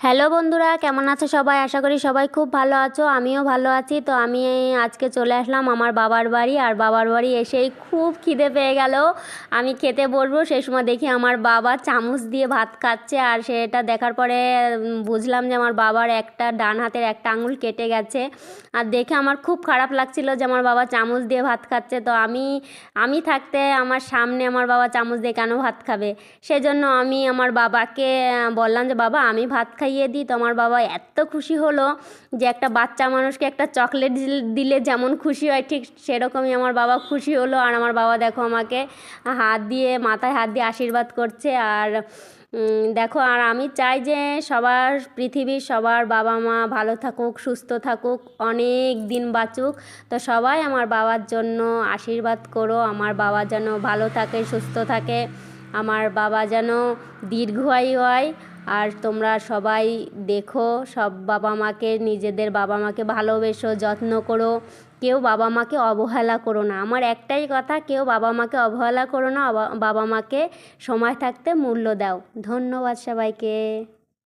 Hello বন্ধুরা, কেমন আছো সবাই? আশা করি সবাই খুব ভালো আছো, আমিও ভালো আছি। তো আমি আজকে চলে আসলাম আমার বাবার বাড়ি, আর বাবার বাড়ি এসেই খুব খিদে পেয়ে গেল। আমি খেতে বসবো সেই সময় দেখি আমার বাবা চামচ দিয়ে ভাত খাচ্ছে, আর সেটা দেখার পরে বুঝলাম যে আমার বাবার একটা ডান হাতের একটা আঙুল কেটে গেছে। আর দেখে আমার খুব খারাপ লাগছিল যে আমার বাবা চামচ দিয়ে ভাত খাচ্ছে। তো আমি আমি থাকতে আমার সামনে আমার বাবা চামচ দিয়ে কেন ভাত খাবে? সেজন্য আমি আমার বাবাকে বললাম যে, বাবা, আমি ভাত খাইয়ে দিই। তো আমার বাবা এত খুশি হলো যে একটা বাচ্চা মানুষকে একটা চকলেট দিলে যেমন খুশি হয়, ঠিক সেরকমই আমার বাবা খুশি হলো। আর আমার বাবা দেখো আমাকে হাত দিয়ে, মাথায় হাত দিয়ে আশীর্বাদ করছে। আর দেখো, আর আমি চাই যে সবার, পৃথিবীর সবার বাবা মা ভালো থাকুক, সুস্থ থাকুক, অনেক দিন বাঁচুক। তো সবাই আমার বাবার জন্য আশীর্বাদ করো। আমার বাবা যেন ভালো থাকে, সুস্থ থাকে। আমার বাবা যেন দীর্ঘায়ু হয়। আর তোমরা সবাই দেখো, সব বাবা মাকে, নিজেদের বাবা মাকে ভালোবেসো, যত্ন করো। কেউ বাবা মাকে অবহেলা করো না। আমার একটাই কথা, কেউ বাবা মাকে অবহেলা করো না বাবা মাকে সময় থাকতে মূল্য দাও। ধন্যবাদ সবাইকে।